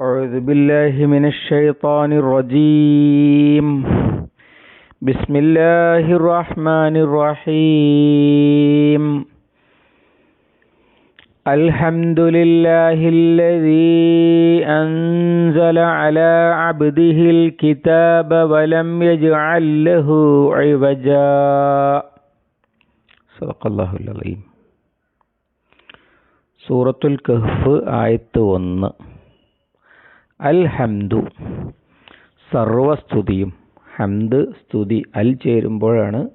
أعوذ بالله من الشيطان الرجيم بسم الله الرحمن الرحيم الحمد لله الذي أنزل على عبده الكتاب ولم يجعل له عوجا صدق الله العظيم സൂറത്തുൽ കഹ്ഫ് ആയത്ത് ഒന്ന് അൽ ഹംദു സർവസ്തുതിയും. ഹംദ് സ്തുതി അൽ ചേരുമ്പോഴാണ്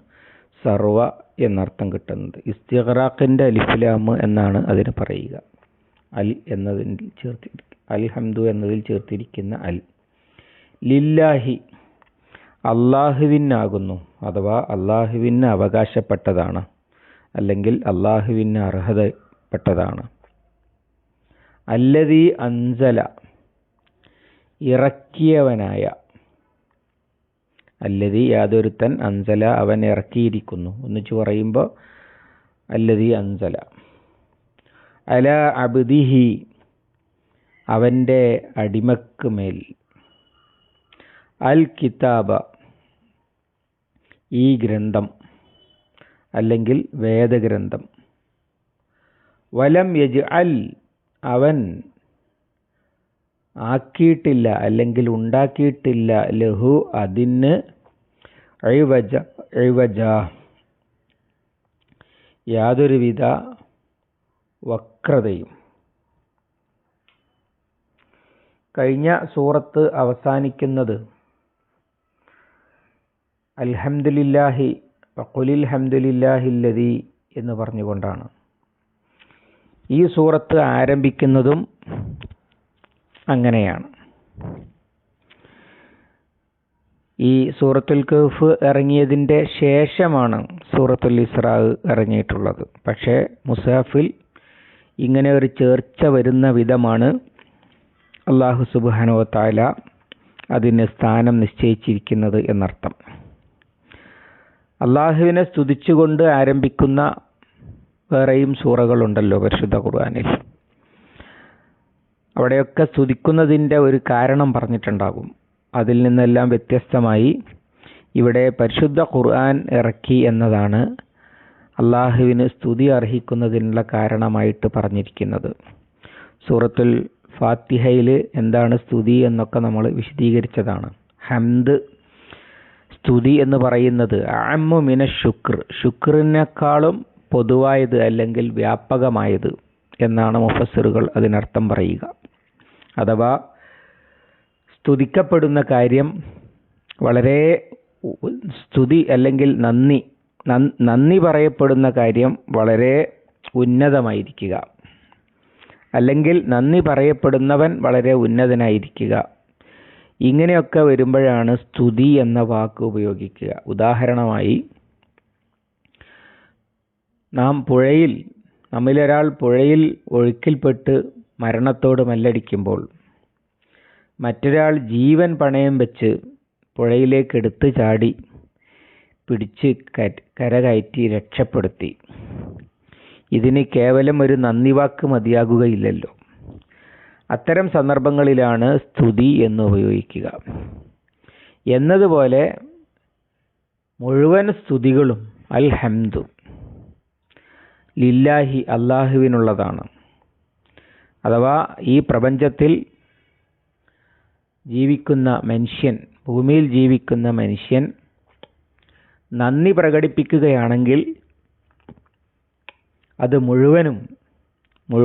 സർവ എന്നർത്ഥം കിട്ടുന്നത്. ഇസ്തിഖറാഖിന്റെ അലിഫുലാമ് എന്നാണ് അതിന് പറയുക. അൽ എന്നതിൽ ചേർത്തി അൽ ഹംദു എന്നതിൽ ചേർത്തിരിക്കുന്ന അൽ. ലില്ലാഹി. അള്ളാഹുവിനാകുന്നു. അഥവാ അള്ളാഹുവിന് അവകാശപ്പെട്ടതാണ്. അല്ലെങ്കിൽ അള്ളാഹുവിന് അർഹതപ്പെട്ടതാണ്. അല്ലതി അൻസല. ഇറക്കിയവനായ. അല്ലതി യാതൊരുത്തൻ അൻസല അവൻ ഇറക്കിയിരിക്കുന്നു. ഒന്നിച്ച് പറയുമ്പോൾ അല്ലതി അൻസല. അല അബ്ദിഹി അവന്റെ അടിമക്ക് മേൽ. അൽ കിതാബ ഈ ഗ്രന്ഥം അല്ലെങ്കിൽ വേദഗ്രന്ഥം. വലം യജ് അൽ അവൻ ആക്കിയിട്ടില്ല അല്ലെങ്കിൽ ഉണ്ടാക്കിയിട്ടില്ല. ലഹു അതിന് അഴിവജ അഴിവജ യാതൊരുവിധ വക്രതയും. കഴിഞ്ഞ സൂറത്ത് അവസാനിക്കുന്നത് അൽഹംദുലില്ലാഹി വക്കുലിൽ ഹംദുലില്ലാഹില്ലതി എന്ന് പറഞ്ഞുകൊണ്ടാണ്. ഈ സൂറത്ത് ആരംഭിക്കുന്നതും അങ്ങനെയാണ്. ഈ സൂറത്തുൽ കഹ്ഫ് ഇറങ്ങിയതിന്റെ ശേഷമാണ് സൂറത്തുൽ ഇസ്രാ ഇറങ്ങിയിട്ടുള്ളത്. പക്ഷേ മുസാഫിൽ ഇങ്ങനെ ഒരു ചേർച്ച വരുന്ന വിധമാണ് അള്ളാഹു സുബാനോ താല അതിന് സ്ഥാനം നിശ്ചയിച്ചിരിക്കുന്നത് എന്നർത്ഥം. അള്ളാഹുവിനെ സ്തുതിച്ചുകൊണ്ട് ആരംഭിക്കുന്ന വേറെയും സൂറകളുണ്ടല്ലോ പരിശുദ്ധ ഖുർആാനിൽ. അവിടെയൊക്കെ സ്തുതിക്കുന്നതിന്റെ ഒരു കാരണം പറഞ്ഞിട്ടുണ്ടാകും. അതിൽ നിന്നെല്ലാം വ്യത്യസ്തമായി ഇവിടെ പരിശുദ്ധ ഖുർആൻ ഇറക്കി എന്നതാണ് അള്ളാഹുവിന് സ്തുതി അർഹിക്കുന്നതിനുള്ള കാരണമായിട്ട് പറഞ്ഞിരിക്കുന്നത്. സൂറത്തുൽ ഫാത്തിഹയിൽ എന്താണ് സ്തുതി എന്നൊക്കെ നമ്മൾ വിശദീകരിച്ചതാണ്. ഹംദ് സ്തുതി എന്ന് പറയുന്നത് അമ്മു മിന ശുക്ർ. ശുക്രിനേക്കാളും പൊതുവായത് അല്ലെങ്കിൽ വ്യാപകമായത് എന്നാണ് മുഫസ്സിറുകൾ അതിനർത്ഥം പറയുക. അഥവാ സ്തുതിക്കപ്പെടുന്ന കാര്യം വളരെ സ്തുതി അല്ലെങ്കിൽ നന്ദി നന്ദി പറയപ്പെടുന്ന കാര്യം വളരെ ഉന്നതമായിരിക്കുക. അല്ലെങ്കിൽ നന്ദി പറയപ്പെടുന്നവൻ വളരെ ഉന്നതനായിരിക്കുക. ഇങ്ങനെയൊക്കെ വരുമ്പോഴാണ് സ്തുതി എന്ന വാക്ക് ഉപയോഗിക്കുക. ഉദാഹരണമായി നാം പുഴയിൽ നമ്മിലൊരാൾ പുഴയിൽ ഒഴുക്കിൽപ്പെട്ട് മരണത്തോട് മല്ലടിക്കുമ്പോൾ മറ്റൊരാൾ ജീവൻ പണയം വെച്ച് പുഴയിലേക്ക് എടുത്തു ചാടി പിടിച്ച് കരകയറ്റി രക്ഷപ്പെടുത്തി. ഇതിന് കേവലം ഒരു നന്ദി വാക്ക് മതിയാകുകയില്ലല്ലോ. അത്തരം സന്ദർഭങ്ങളിലാണ് സ്തുതി എന്ന് ഉപയോഗിക്കുക. എന്നതുപോലെ മുഴുവൻ സ്തുതികളും അൽ ഹംദു ലില്ലാഹി അള്ളാഹുവിനുള്ളതാണ് അഥവാ ഈ പ്രപഞ്ചത്തിൽ ജീവിക്കുന്ന മനുഷ്യൻ ഭൂമിയിൽ ജീവിക്കുന്ന മനുഷ്യൻ നന്ദി പ്രകടിപ്പിക്കുകയാണെങ്കിൽ അത് മുഴുവനും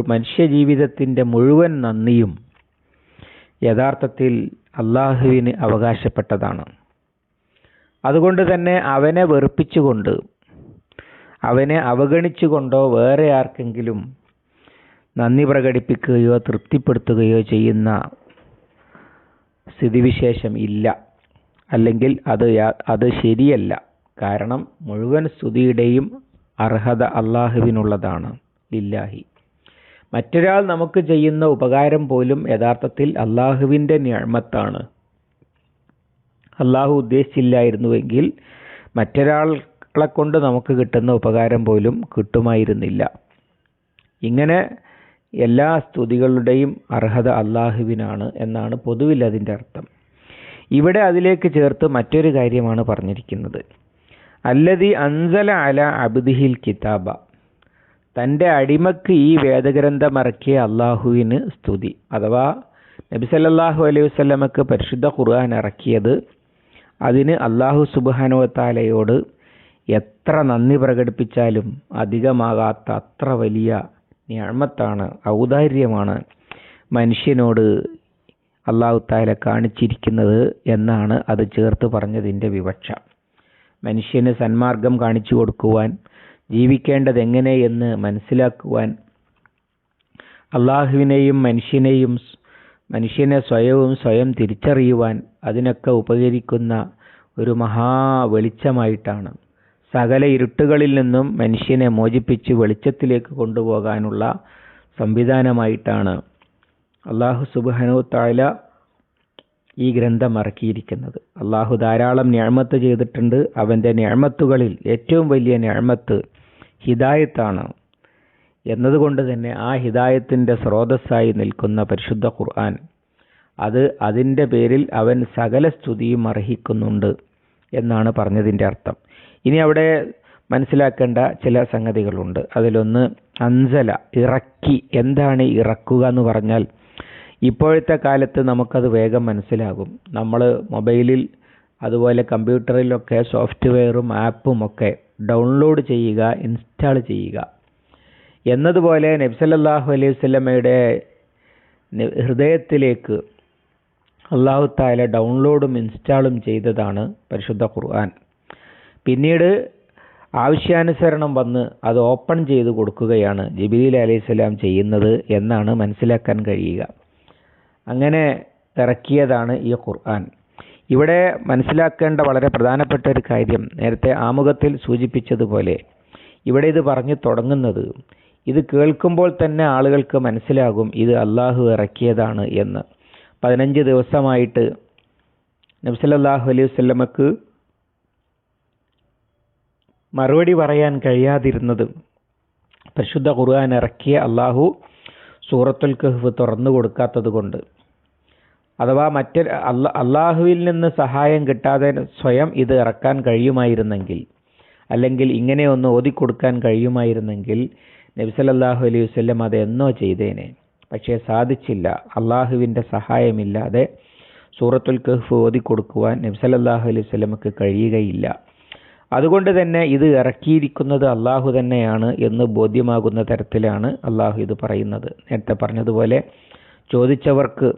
മനുഷ്യജീവിതത്തിന്റെ മുഴുവൻ നന്ദിയും യഥാർത്ഥത്തിൽ അള്ളാഹുവിന് അവകാശപ്പെട്ടതാണ്. അതുകൊണ്ട് തന്നെ അവനെ വെറുപ്പിച്ചുകൊണ്ട് അവനെ അവഗണിച്ചുകൊണ്ടോ വേറെ ആർക്കെങ്കിലും നന്ദി പ്രകടിപ്പിക്കുകയോ തൃപ്തിപ്പെടുത്തുകയോ ചെയ്യുന്ന സ്ഥിതിവിശേഷം ഇല്ല. അല്ലെങ്കിൽ അത് അത് ശരിയല്ല. കാരണം മുഴുവൻ സ്തുതിയുടെയും അർഹത അള്ളാഹുവിനുള്ളതാണ്. ലില്ലാഹി. മറ്റൊരാൾ നമുക്ക് ചെയ്യുന്ന ഉപകാരം പോലും യഥാർത്ഥത്തിൽ അള്ളാഹുവിന്റെ ഞാമത്താണ് അള്ളാഹു ഉദ്ദേശിച്ചില്ലായിരുന്നുവെങ്കിൽ മറ്റൊരാളെ കൊണ്ട് നമുക്ക് കിട്ടുന്ന ഉപകാരം പോലും കിട്ടുമായിരുന്നില്ല. ഇങ്ങനെ എല്ലാ സ്തുതികളുടെയും അർഹത അള്ളാഹുവിനാണ് എന്നാണ് പൊതുവിൽ അതിന്റെ അർത്ഥം. ഇവിടെ അതിലേക്ക് ചേർത്ത് മറ്റൊരു കാര്യമാണ് പറഞ്ഞിരിക്കുന്നത്. അല്ലതി അൻസല അല അബ്ദിഹിൽ കിതാബ. തന്റെ അടിമക്ക് ഈ വേദഗ്രന്ഥം ഇറക്കിയ അള്ളാഹുവിന് സ്തുതി. അഥവാ നബിസല്ലാഹു അലൈഹി വസ്ലമക്ക് പരിശുദ്ധ ഖുർആൻ ഇറക്കിയത് അതിന് അള്ളാഹു സുബാനുവത്താലയോട് എത്ര നന്ദി പ്രകടിപ്പിച്ചാലും അധികമാകാത്ത അത്ര വലിയ ഞാമത്താണ് ഔദാര്യമാണ് മനുഷ്യനോട് അള്ളാഹു താല കാണിച്ചിരിക്കുന്നത് എന്നാണ് അത് ചേർത്ത് പറഞ്ഞതിന്റെ വിവക്ഷ. മനുഷ്യന് സന്മാർഗം കാണിച്ചു കൊടുക്കുവാൻ ജീവിക്കേണ്ടത് എങ്ങനെയെന്ന് മനസ്സിലാക്കുവാൻ അള്ളാഹുവിനെയും മനുഷ്യനെയും മനുഷ്യനെ സ്വയവും സ്വയം തിരിച്ചറിയുവാൻ അതിനൊക്കെ ഉപകരിക്കുന്ന ഒരു മഹാ വെളിച്ചമായിട്ടാണ്. സകല ഇരുട്ടുകളിൽ നിന്നും മനുഷ്യനെ മോചിപ്പിച്ച് വെളിച്ചത്തിലേക്ക് കൊണ്ടുപോകാനുള്ള സംവിധാനമായിട്ടാണ് അള്ളാഹു സുബാനു താല ഈ ഗ്രന്ഥം ഇറക്കിയിരിക്കുന്നത്. അള്ളാഹു ധാരാളം ഞാമത്ത് ചെയ്തിട്ടുണ്ട്. അവന്റെ ഞാമത്തുകളിൽ ഏറ്റവും വലിയ ഞാമത്ത് ഹിദായത്താണ് എന്നതുകൊണ്ട് തന്നെ ആ ഹിദായത്തിന്റെ സ്രോതസ്സായി നിൽക്കുന്ന പരിശുദ്ധ ഖുർആൻ അത് അതിന്റെ പേരിൽ അവൻ സകല സ്തുതിയും അർഹിക്കുന്നുണ്ട് എന്നാണ് പറഞ്ഞതിന്റെ അർത്ഥം. ഇനി അവിടെ മനസ്സിലാക്കേണ്ട ചില സംഗതികളുണ്ട്. അതിലൊന്ന് അൻസല ഇറക്കി. എന്താണ് ഇറക്കുക എന്ന് പറഞ്ഞാൽ ഇപ്പോഴത്തെ കാലത്ത് നമുക്കത് വേഗം മനസ്സിലാകും. നമ്മൾ മൊബൈലിൽ അതുപോലെ കമ്പ്യൂട്ടറിലൊക്കെ സോഫ്റ്റ്വെയറും ആപ്പും ഒക്കെ ഡൗൺലോഡ് ചെയ്യുക ഇൻസ്റ്റാൾ ചെയ്യുക. എന്നതുപോലെ നബ്സല്ലാഹു അലൈഹി വസല്ലമയുടെ ഹൃദയത്തിലേക്ക് അള്ളാഹു താല ഡൗൺലോഡും ഇൻസ്റ്റാളും ചെയ്തതാണ് പരിശുദ്ധ ഖുർആൻ. പിന്നീട് ആവശ്യാനുസരണം വന്ന് അത് ഓപ്പൺ ചെയ്ത് കൊടുക്കുകയാണ്. ജിബിലി അലൈഹിസ്സലാം ചെയ്യുന്നത് എന്നാണ് മനസ്സിലാക്കാൻ കഴിയുക. അങ്ങനെ ഇറക്കിയതാണ് ഈ ഖുർആൻ. ഇവിടെ മനസ്സിലാക്കേണ്ട വളരെ പ്രധാനപ്പെട്ട ഒരു കാര്യം നേരത്തെ ആമുഖത്തിൽ സൂചിപ്പിച്ചതുപോലെ ഇവിടെ ഇത് പറഞ്ഞു തുടങ്ങുന്നത് ഇത് കേൾക്കുമ്പോൾ തന്നെ ആളുകൾക്ക് മനസ്സിലാകും ഇത് അള്ളാഹു ഇറക്കിയതാണ് എന്ന്. പതിനഞ്ച് ദിവസമായിട്ട് നബ്സലല്ലാഹു അലൈഹി വല്ലമക്ക് മറുപടി പറയാൻ കഴിയാതിരുന്നത്. പരിശുദ്ധ ഖുർആൻ ഇറക്കിയ അള്ളാഹു സൂറത്തുൽ കഹ്ഫ് തുറന്നു കൊടുക്കാത്തത് കൊണ്ട്. അഥവാ മറ്റൊരു അല്ല അള്ളാഹുവിൽ നിന്ന് സഹായം കിട്ടാതെ സ്വയം ഇത് ഇറക്കാൻ കഴിയുമായിരുന്നെങ്കിൽ അല്ലെങ്കിൽ ഇങ്ങനെ ഒന്ന് ഓതിക്കൊടുക്കാൻ കഴിയുമായിരുന്നെങ്കിൽ നബിസലല്ലാഹു അലൈഹി വസ്ല്ലം അത് എന്നോ ചെയ്തേനെ. പക്ഷേ സാധിച്ചില്ല. അള്ളാഹുവിന്റെ സഹായമില്ലാതെ സൂറത്തുൽ കഹ്ഫ് ഓതിക്കൊടുക്കുവാൻ നബിസലല്ലാഹു അലൈഹി വസ്ലമക്ക് കഴിയുകയില്ല. അതുകൊണ്ട് തന്നെ ഇത് ഇറക്കിയിരിക്കുന്നത് അള്ളാഹു തന്നെയാണ് എന്ന് ബോധ്യമാകുന്ന തരത്തിലാണ് അള്ളാഹു ഇത് പറയുന്നത്. നേരത്തെ പറഞ്ഞതുപോലെ ചോദിച്ചവർക്ക്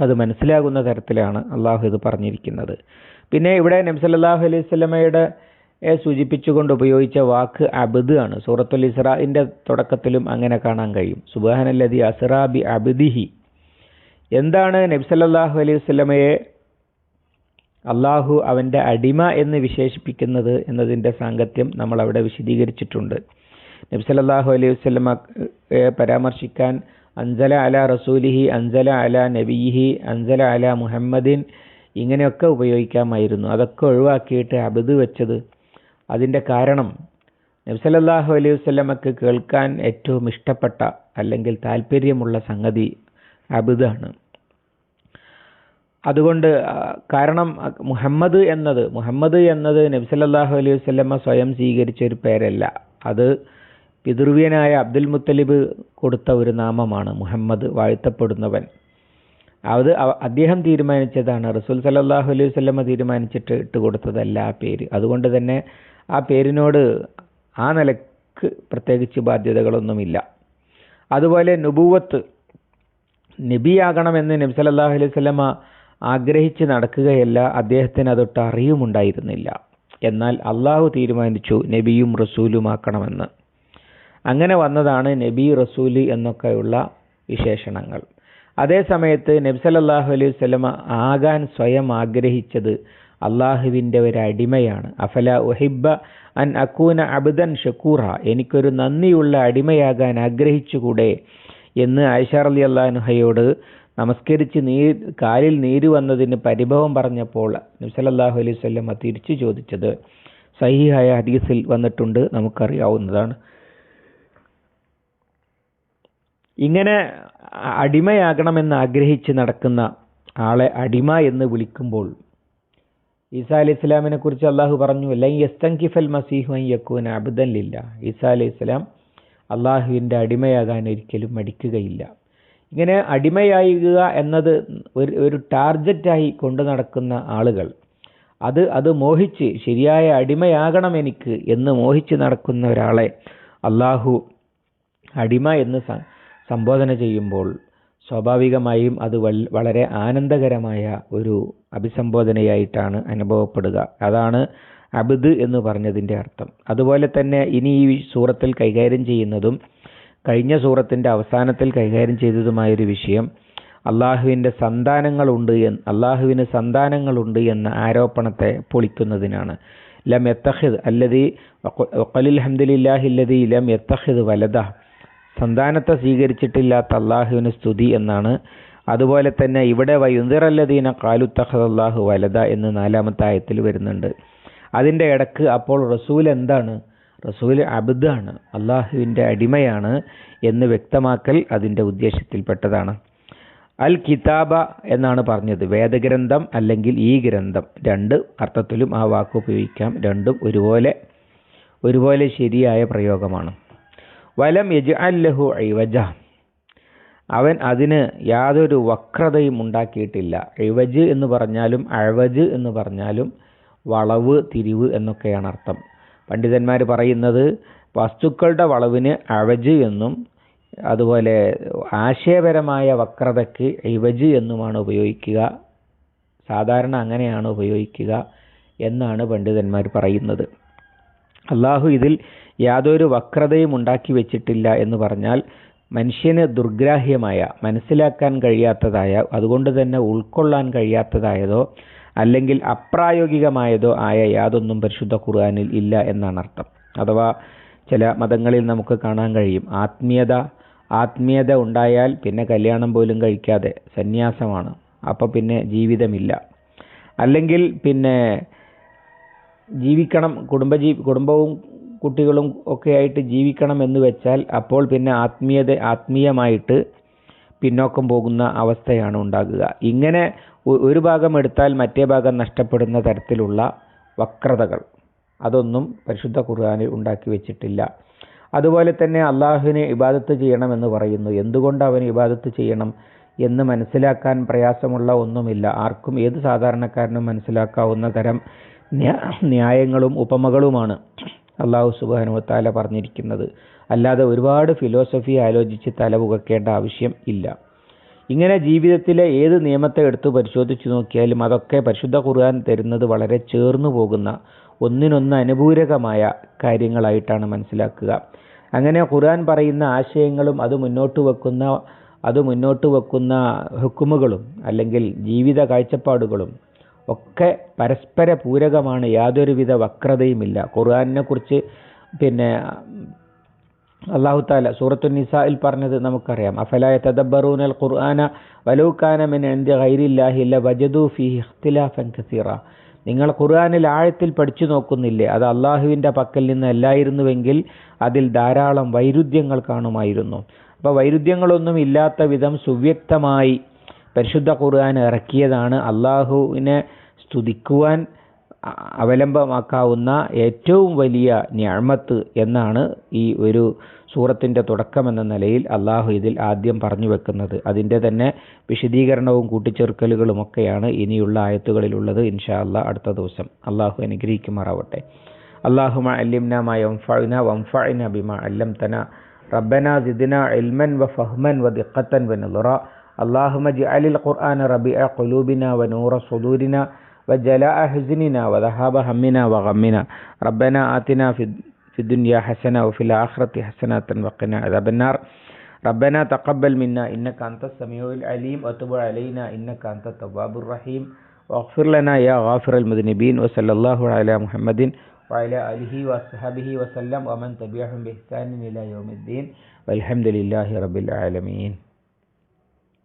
അത് മനസ്സിലാകുന്ന തരത്തിലാണ് അള്ളാഹു ഇത് പറഞ്ഞിരിക്കുന്നത്. പിന്നെ ഇവിടെ നബ്സല്ലാഹു അലൈഹി സ്വലമയുടെ സൂചിപ്പിച്ചുകൊണ്ട് ഉപയോഗിച്ച വാക്ക് അബദ് ആണ്. സൂറത്തുൽ ഇസ്രാഇന്റെ തുടക്കത്തിലും അങ്ങനെ കാണാൻ കഴിയും. സുബാനല്ലതി അസ്റാബി അബദിഹി. എന്താണ് നബ്സല്ലാഹു അലൈഹി സ്വലമയെ അള്ളാഹു അവന്റെ അടിമ എന്ന് വിശേഷിപ്പിക്കുന്നത് എന്നതിന്റെ സാങ്കത്യം നമ്മൾ അവിടെ വിശദീകരിച്ചിട്ടുണ്ട് നബ്സലല്ലാഹു അലൈഹി വസ്ലമ പരാമർശിക്കാൻ അൻസല അല റസൂലിഹി അൻസല അല നബിഹി അൻസല അല മുഹമ്മദിൻ ഇങ്ങനെയൊക്കെ ഉപയോഗിക്കാമായിരുന്നു. അതൊക്കെ ഒഴിവാക്കിയിട്ട് അബദ് വെച്ചത് അതിന്റെ കാരണം നബ്സലല്ലാഹു അലൈഹി വസ്ലമക്ക് കേൾക്കാൻ ഏറ്റവും ഇഷ്ടപ്പെട്ട അല്ലെങ്കിൽ താല്പര്യമുള്ള സംഗതി അബുദാണ്. അതുകൊണ്ട് കാരണം മുഹമ്മദ് എന്നത് മുഹമ്മദ് എന്നത് നബ്സല്ലാഹു അലൈഹി വസ്ലമ സ്വയം സ്വീകരിച്ച ഒരു പേരല്ല. അത് പിതൃവ്യനായ അബ്ദുൽ മുത്തലിബ് കൊടുത്ത ഒരു നാമമാണ് മുഹമ്മദ് വാഴ്ത്തപ്പെടുന്നവൻ. അത് അദ്ദേഹം തീരുമാനിച്ചതാണ് റസൂൽ സല്ലാഹു അലൈഹി വസ്ലമ തീരുമാനിച്ചിട്ട് ഇട്ട് കൊടുത്തതല്ല ആ പേര്. അതുകൊണ്ട് തന്നെ ആ പേരിനോട് ആ നിലയ്ക്ക് പ്രത്യേകിച്ച് ബാധ്യതകളൊന്നുമില്ല. അതുപോലെ നുബൂവത്ത് നബിയാകണമെന്ന് നബി സല്ലല്ലാഹു അലൈഹി വസല്ലമ ആഗ്രഹിച്ച് നടക്കുകയല്ല അദ്ദേഹത്തിന് അതൊട്ട് അറിയുമുണ്ടായിരുന്നില്ല. എന്നാൽ അള്ളാഹു തീരുമാനിച്ചു നബിയും റസൂലുമാക്കണമെന്ന് അങ്ങനെ വന്നതാണ് നബി റസൂൽ എന്നൊക്കെയുള്ള വിശേഷണങ്ങൾ. അതേ സമയത്ത് നബി സല്ലല്ലാഹു അലൈഹി സ്വലമ ആകാൻ സ്വയം ആഗ്രഹിച്ചത് അള്ളാഹുവിന്റെ ഒരു അടിമയാണ് അഫല ഒഹിബ അൻ അക്കൂന അബ്ദൻ ഷക്കൂറ എനിക്കൊരു നന്ദിയുള്ള അടിമയാകാൻ ആഗ്രഹിച്ചുകൂടെ എന്ന് ആയിഷ അലി അള്ളാഹുഹയോട് നമസ്കരിച്ച് നീ കാലിൽ നീര് വന്നതിന് പരിഭവം പറഞ്ഞപ്പോൾ നബ്സലല്ലാഹു അലൈഹി സ്വല്ലമ്മ തിരിച്ചു ചോദിച്ചത്. സഹിഹായ ഹദീസിൽ വന്നിട്ടുണ്ട് നമുക്കറിയാവുന്നതാണ്. ഇങ്ങനെ അടിമയാകണമെന്ന് ആഗ്രഹിച്ച് നടക്കുന്ന ആളെ അടിമ എന്ന് വിളിക്കുമ്പോൾ ഈസാ അലൈഹി ഇസ്ലാമിനെ കുറിച്ച് അള്ളാഹു പറഞ്ഞു ലൈ യസ്തങ്കിഫൽ മസീഹു യക്കൂൻ അബുദല്ലില്ല ഈസാ അലൈഹി ഇസ്ലാം അള്ളാഹുവിന്റെ അടിമയാകാൻ ഒരിക്കലും മടിക്കുകയില്ല. ഇങ്ങനെ അടിമയാകുക എന്നത് ഒരു ഒരു ടാർജറ്റായി കൊണ്ടു നടക്കുന്ന ആളുകൾ. അത് അത് മോഹിച്ച് ശരിയായ അടിമയാകണം എനിക്ക് എന്ന് മോഹിച്ച് നടക്കുന്ന ഒരാളെ അള്ളാഹു അടിമ എന്ന് സംബോധന ചെയ്യുമ്പോൾ സ്വാഭാവികമായും അത് വളരെ ആനന്ദകരമായ ഒരു അഭിസംബോധനയായിട്ടാണ് അനുഭവപ്പെടുക. അതാണ് അബിദ് എന്ന് പറഞ്ഞതിന്റെ അർത്ഥം. അതുപോലെ തന്നെ ഇനി ഈ സൂറത്തിൽ കൈകാര്യം ചെയ്യുന്നതും കഴിഞ്ഞ സൂറത്തിന്റെ അവസാനത്തിൽ കൈകാര്യം ചെയ്തതുമായൊരു വിഷയം അള്ളാഹുവിന്റെ സന്താനങ്ങളുണ്ട് എന്ന് അള്ളാഹുവിന് സന്താനങ്ങളുണ്ട് എന്ന ആരോപണത്തെ പൊളിക്കുന്നതിനാണ്. ലം എത്തഹിദ് അല്ലതി ഒക്കലിൽ ഹംദുലില്ലാഹില്ലതി ലം എത്തഹിദ് വലത സന്താനത്തെ സ്വീകരിച്ചിട്ടില്ലാത്ത അള്ളാഹുവിന് സ്തുതി എന്നാണ്. അതുപോലെ തന്നെ ഇവിടെ വയുന്തിറല്ലദീന കാലുത്തഹദ് അള്ളാഹു വലത എന്ന് നാലാമത്തെ ആയത്തിൽ വരുന്നുണ്ട്. അതിന്റെ ഇടയ്ക്ക് അപ്പോൾ റസൂൽ എന്താണ്? റസൂൽ അബുദാണ് അള്ളാഹുവിന്റെ അടിമയാണ് എന്ന് വ്യക്തമാക്കൽ അതിന്റെ ഉദ്ദേശത്തിൽപ്പെട്ടതാണ്. അൽ കിതാബ എന്നാണ് പറഞ്ഞത്. വേദഗ്രന്ഥം അല്ലെങ്കിൽ ഈ ഗ്രന്ഥം. രണ്ട് അർത്ഥത്തിലും ആ വാക്ക് ഉപയോഗിക്കാം. രണ്ടും ഒരുപോലെ ഒരുപോലെ ശരിയായ പ്രയോഗമാണ്. വലം യജ് അല്ലഹു ഐവജ അവൻ അതിന് യാതൊരു വക്രതയും ഉണ്ടാക്കിയിട്ടില്ല. ഐവജ് എന്ന് പറഞ്ഞാലും അഴവജ് എന്ന് പറഞ്ഞാലും വളവ് തിരിവ് എന്നൊക്കെയാണ് അർത്ഥം. പണ്ഡിതന്മാർ പറയുന്നത് വസ്തുക്കളുടെ വളവിന് അഴജ് എന്നും അതുപോലെ ആശയപരമായ വക്രതയ്ക്ക് ഇവജ് എന്നുമാണ് ഉപയോഗിക്കുക. സാധാരണ അങ്ങനെയാണ് ഉപയോഗിക്കുക എന്നാണ് പണ്ഡിതന്മാർ പറയുന്നത്. അള്ളാഹു ഇതിൽ യാതൊരു വക്രതയും ഉണ്ടാക്കി വെച്ചിട്ടില്ല എന്ന് പറഞ്ഞാൽ മനുഷ്യന് ദുർഗ്രാഹ്യമായ മനസ്സിലാക്കാൻ കഴിയാത്തതായ അതുകൊണ്ട് തന്നെ ഉൾക്കൊള്ളാൻ കഴിയാത്തതായതോ അല്ലെങ്കിൽ അപ്രായോഗികമായതോ ആയ യാതൊന്നും പരിശുദ്ധ ഖുർആാനിൽ ഇല്ല എന്നാണ് അർത്ഥം. അഥവാ ചില മതങ്ങളിൽ നമുക്ക് കാണാൻ കഴിയും ആത്മീയത ആത്മീയത ഉണ്ടായാൽ പിന്നെ കല്യാണം പോലും കഴിക്കാതെ സന്യാസമാണ് അപ്പോൾ പിന്നെ ജീവിതമില്ല. അല്ലെങ്കിൽ പിന്നെ ജീവിക്കണം കുടുംബജീ കുടുംബവും കുട്ടികളും ഒക്കെ ആയിട്ട് ജീവിക്കണം എന്ന് വെച്ചാൽ അപ്പോൾ പിന്നെ ആത്മീയത ആത്മീയമായിട്ട് പിന്നോക്കം പോകുന്ന അവസ്ഥയാണ് ഉണ്ടാകുക. ഇങ്ങനെ ഒരു ഭാഗം എടുത്താൽ മറ്റേ ഭാഗം നഷ്ടപ്പെടുന്ന തരത്തിലുള്ള വക്രതകൾ. അതൊന്നും പരിശുദ്ധ ഖുർആാനിൽ ഉണ്ടാക്കി വെച്ചിട്ടില്ല. അതുപോലെ തന്നെ അള്ളാഹുവിനെ ഇബാദത്ത് ചെയ്യണമെന്ന് പറയുന്നു. എന്തുകൊണ്ട് അവന് ഇബാദത്ത് ചെയ്യണം എന്ന് മനസ്സിലാക്കാൻ പ്രയാസമുള്ള ഒന്നുമില്ല. ആർക്കും ഏത് സാധാരണക്കാരനും മനസ്സിലാക്കാവുന്ന തരം ന്യായങ്ങളും ഉപമകളുമാണ് അള്ളാഹു സുബാനുവത്താല പറഞ്ഞിരിക്കുന്നത്. അല്ലാതെ ഒരുപാട് ഫിലോസഫി ആലോചിച്ച് തലപുകക്കേണ്ട ആവശ്യം ഇല്ല. ഇങ്ങനെ ജീവിതത്തിലെ ഏത് നിയമത്തെ എടുത്ത് പരിശോധിച്ചു നോക്കിയാലും അതൊക്കെ പരിശുദ്ധ ഖുർആൻ തരുന്നത് വളരെ ചേർന്നു പോകുന്ന ഒന്നിനൊന്ന് അനുപൂരകമായ കാര്യങ്ങളായിട്ടാണ് മനസ്സിലാക്കുക. അങ്ങനെ ഖുർആൻ പറയുന്ന ആശയങ്ങളും അത് മുന്നോട്ട് വെക്കുന്ന അത് മുന്നോട്ട് വെക്കുന്ന ഹുക്കുമുകളും അല്ലെങ്കിൽ ജീവിത കാഴ്ചപ്പാടുകളും ഒക്കെ പരസ്പര പൂരകമാണ് യാതൊരുവിധ വക്രതയുമില്ല. ഖുർആാനിനെ കുറിച്ച് പിന്നെ അള്ളാഹു താല സൂറത്തു നിസായിൽ പറഞ്ഞത് നമുക്കറിയാം. അഫലായ തദബറൂൻ അൽ ഖുർആന വലൂക്കാന മിൻ എന്ത് ഗൈരില്ലാഹില്ല വജദു ഫി ഇഖ്തിലാഫൻ കസീറ. നിങ്ങൾ ഖുർആനിൽ ആഴത്തിൽ പഠിച്ചു നോക്കുന്നില്ലേ? അത് അള്ളാഹുവിന്റെ പക്കൽ നിന്ന് അല്ലായിരുന്നുവെങ്കിൽ അതിൽ ധാരാളം വൈരുദ്ധ്യങ്ങൾ കാണുമായിരുന്നു. അപ്പോൾ വൈരുദ്ധ്യങ്ങളൊന്നും ഇല്ലാത്ത വിധം സുവ്യക്തമായി പരിശുദ്ധ ഖുർആൻ ഇറക്കിയതാണ്. അള്ളാഹുവിനെ സ്തുതിക്കുവാൻ അവലംബമാക്കാവുന്ന ഏറ്റവും വലിയ ഞാമത്ത് എന്നാണ് ഈ ഒരു സൂറത്തിൻ്റെ തുടക്കമെന്ന നിലയിൽ അള്ളാഹു ഇതിൽ ആദ്യം പറഞ്ഞു വെക്കുന്നത് അതിൻ്റെ തന്നെ വിശദീകരണവും കൂട്ടിച്ചേർക്കലുകളുമൊക്കെയാണ് ഇനിയുള്ള ആയത്തുകളിലുള്ളത് ഇൻഷാ അല്ലാ അടുത്ത ദിവസം അള്ളാഹു അനുഗ്രഹിക്കുമാറാവട്ടെ അള്ളാഹുമ അല്ലിംന മാ യംഫഅന വംഫഅന ബിമാ അല്ലംതന റബ്ബന സിദ്ന ഇൽമൻ വഫഹ്മൻ വദിഖത്തൻ വനളറ اللهم اجعل القرآن ربيع قلوبنا ونور صدورنا وجلاء حزننا وذهاب همنا وغمنا. ربنا آتنا في الدنيا حسنة وفي الآخرة حسنة وقنا عذاب النار. ربنا تقبل منا إنك أنت السميع العليم. وتب علينا إنك أنت التواب الرحيم. واغفر لنا يا غافر المذنبين. وصلى الله على محمد وعلى آله وصحبه وسلم. ومن تبعهم بإحسان إلى يوم الدين. والحمد لله رب العالمين.